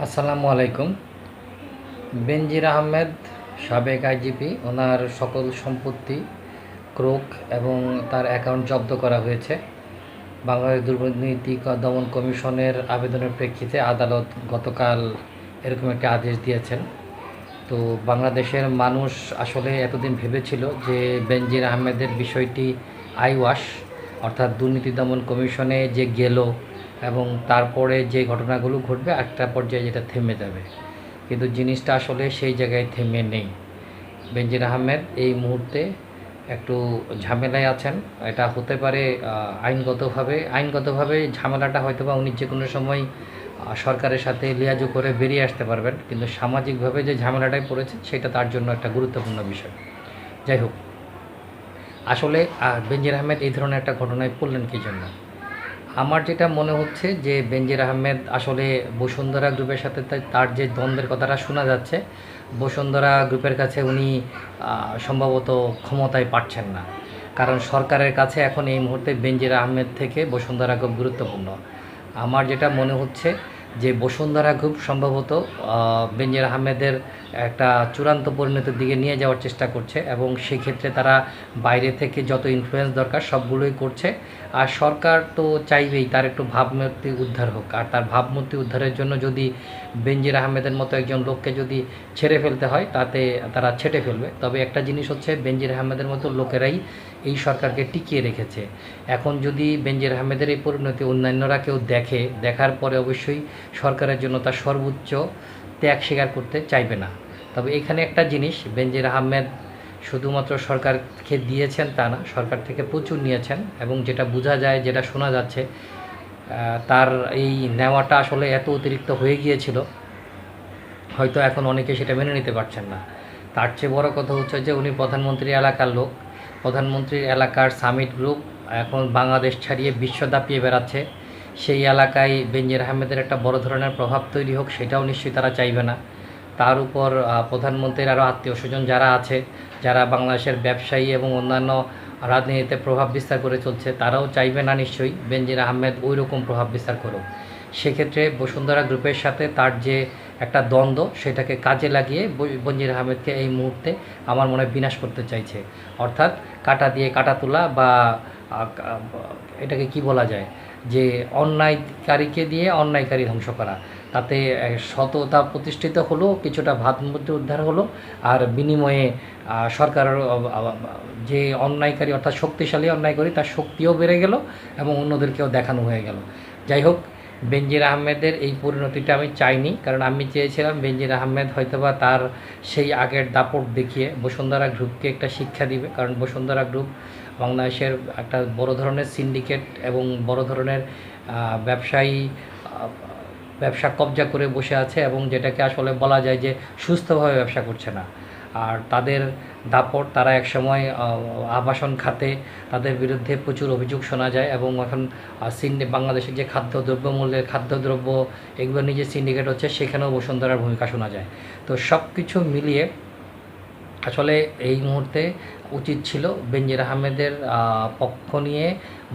আসসালামু আলাইকুম। বেনজির আহমেদ, সাবেক আইজিপি, ওনার সকল সম্পত্তি, ক্রোক এবং তার অ্যাকাউন্ট জব্দ করা হয়েছে। বাংলাদেশ দুর্নীতি দমন কমিশনের আবেদনের প্রেক্ষিতে আদালত গতকাল এরকম একটি আদেশ দিয়েছেন। তো বাংলাদেশের মানুষ আসলে এতদিন ভেবেছিল যে বেনজির আহমেদের বিষয়টি আইওয়াশ, অর্থাৎ দুর্নীতি দমন কমিশনে যে গেল এবং তারপরে যে ঘটনাগুলো ঘটবে একটা পর্যায়ে যেটা থেমে যাবে। কিন্তু জিনিসটা আসলে সেই জায়গায় থেমে নেই। বেনজির আহমেদ এই মুহূর্তে একটু ঝামেলায় আছেন। এটা হতে পারে আইনগতভাবে আইনগতভাবে ঝামেলাটা হয়তো বা উনি যে কোনো সময় সরকারের সাথে লিয়াজু করে বেরিয়ে আসতে পারবেন। কিন্তু সামাজিকভাবে যে ঝামেলাটায় পড়েছে সেটা তার জন্য একটা গুরুত্বপূর্ণ বিষয়। যাই হোক আসলে আহ, বেনজির আহমেদ এই ধরনের একটা ঘটনায় পড়লেন কী জন্য? আমার যেটা মনে হচ্ছে যে বেনজির আহমেদ আসলে বসুন্ধরা গ্রুপের সাথে তার যে দ্বন্দ্বের কথাটা শোনা যাচ্ছে, বসুন্ধরা গ্রুপের কাছে উনি সম্ভবত ক্ষমতায় পাচ্ছেন না। কারণ সরকারের কাছে এখন এই মুহূর্তে বেনজির আহমেদ থেকে বসুন্ধরা খুব গুরুত্বপূর্ণ। আমার যেটা মনে হচ্ছে যে বসুন্ধরা গ্রুপ সম্ভবত আহ, বেনজির আহমেদের একটা চূড়ান্ত পরিণতির দিকে নিয়ে যাওয়ার চেষ্টা করছে এবং সেক্ষেত্রে তারা বাইরে থেকে যত ইনফ্লুয়েন্স দরকার সবগুলোই করছে। আর সরকার তো চাইবেই তার একটু ভাবমূর্তি উদ্ধার হোক। আর তার ভাবমূর্তি উদ্ধারের জন্য যদি বেনজির আহমেদের মতো একজন লোককে যদি ছেড়ে ফেলতে হয় তাতে তারা ছেটে ফেলবে। তবে একটা জিনিস হচ্ছে বেনজির আহমেদের মতো লোকেরাই এই সরকারকে টিকিয়ে রেখেছে। এখন যদি বেনজির আহমেদের এই পরিণতি অন্যান্যরা কেউ দেখে, দেখার পরে অবশ্যই সরকারের জন্য তার সর্বোচ্চ ত্যাগ স্বীকার করতে চাইবে না। তবে এখানে একটা জিনিস, বেনজির আহমেদ শুধুমাত্র সরকারকে দিয়েছেন তা না, সরকার থেকে প্রচুর নিয়েছেন এবং যেটা বোঝা যায়, যেটা শোনা যাচ্ছে তার এই নেওয়াটা আসলে এত অতিরিক্ত হয়ে গিয়েছিল, হয়তো এখন অনেকে সেটা মেনে নিতে পারছেন না। তার চেয়ে বড় কথা হচ্ছে যে, উনি প্রধানমন্ত্রী এলাকার লোক প্রধানমন্ত্রীর এলাকার সামিট গ্রুপ এখন বাংলাদেশ ছাড়িয়ে বিশ্ব দাপিয়ে বেড়াচ্ছে। সেই এলাকায় বেনজির আহমেদের একটা বড় ধরনের প্রভাব তৈরি হোক, সেটাও নিশ্চয়ই তারা চাইবে না। তার উপর প্রধানমন্ত্রীর আরও আত্মীয় স্বজন যারা আছে, যারা বাংলাদেশের ব্যবসায়ী এবং অন্যান্য রাজনীতিতে প্রভাব বিস্তার করে চলছে, তারাও চাইবে না নিশ্চয়ই বেনজির আহমেদ ওই রকম প্রভাব বিস্তার করুক। সেক্ষেত্রে বসুন্ধরা গ্রুপের সাথে তার যে একটা দ্বন্দ্ব, সেটাকে কাজে লাগিয়ে বঞ্জির আহমেদকে এই মুহূর্তে আমার মনে বিনাশ করতে চাইছে। অর্থাৎ কাটা দিয়ে কাটা তোলা বা এটাকে কি বলা যায়? যে অন্যায়কারীকে দিয়ে অন্যায়কারী ধ্বংস করা। তাতে সততা প্রতিষ্ঠিত হলো, কিছুটা ভাবমূর্তি উদ্ধার হলো, আর বিনিময়ে সরকারের যে অন্যায়কারী অর্থাৎ শক্তিশালী অন্যায়কারী, তার শক্তিও বেড়ে গেল এবং অন্যদেরকেও দেখানো হয়ে গেল। যাই হোক বেনজির আহমেদের এই পরিণতিটা আমি চাইনি, কারণ আমি চেয়েছিলাম বেনজির আহমেদ হয়তোবা তার সেই আগের দাপট দেখিয়ে বসুন্ধরা গ্রুপকে একটা শিক্ষা দিবে, কারণ বসুন্ধরা গ্রুপ বাংলাদেশের একটা বড় ধরনের সিন্ডিকেট এবং বড় ধরনের ব্যবসায়ী ব্যবসা কবজা করে বসে আছে এবং যেটাকে আসলে বলা যায় যে সুস্থভাবে ব্যবসা করছে না। আর তাদের দাপট, তারা একসময় আবাসন খাতে তাদের বিরুদ্ধে প্রচুর অভিযোগ শোনা যায় এবং এখন সিন্ডি বাংলাদেশের যে খাদ্য দ্রব্যমূল্যের খাদ্যদ্রব্য এগুলো নিজে সিন্ডিকেট হচ্ছে, সেখানেও বসুন্ধরার ভূমিকা শোনা যায়। তো সব কিছু মিলিয়ে আসলে এই মুহূর্তে উচিত ছিল বেনজির আহমেদের পক্ষ নিয়ে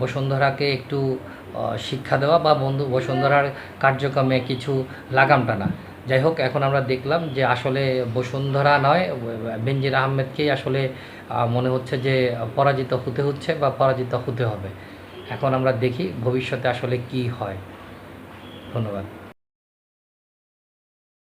বসুন্ধরাকে একটু শিক্ষা দেওয়া বা বন্ধু, বসুন্ধরার কার্যক্রমে কিছু লাগাম টানা যাই হোক এখন আমরা দেখলাম যে আসলে বসুন্ধরা নয়, বেনজির আহমেদকেই আসলে মনে হচ্ছে যে পরাজিত হতে হচ্ছে বা পরাজিত হতে হবে। এখন আমরা দেখি ভবিষ্যতে আসলে কি হয়। ধন্যবাদ।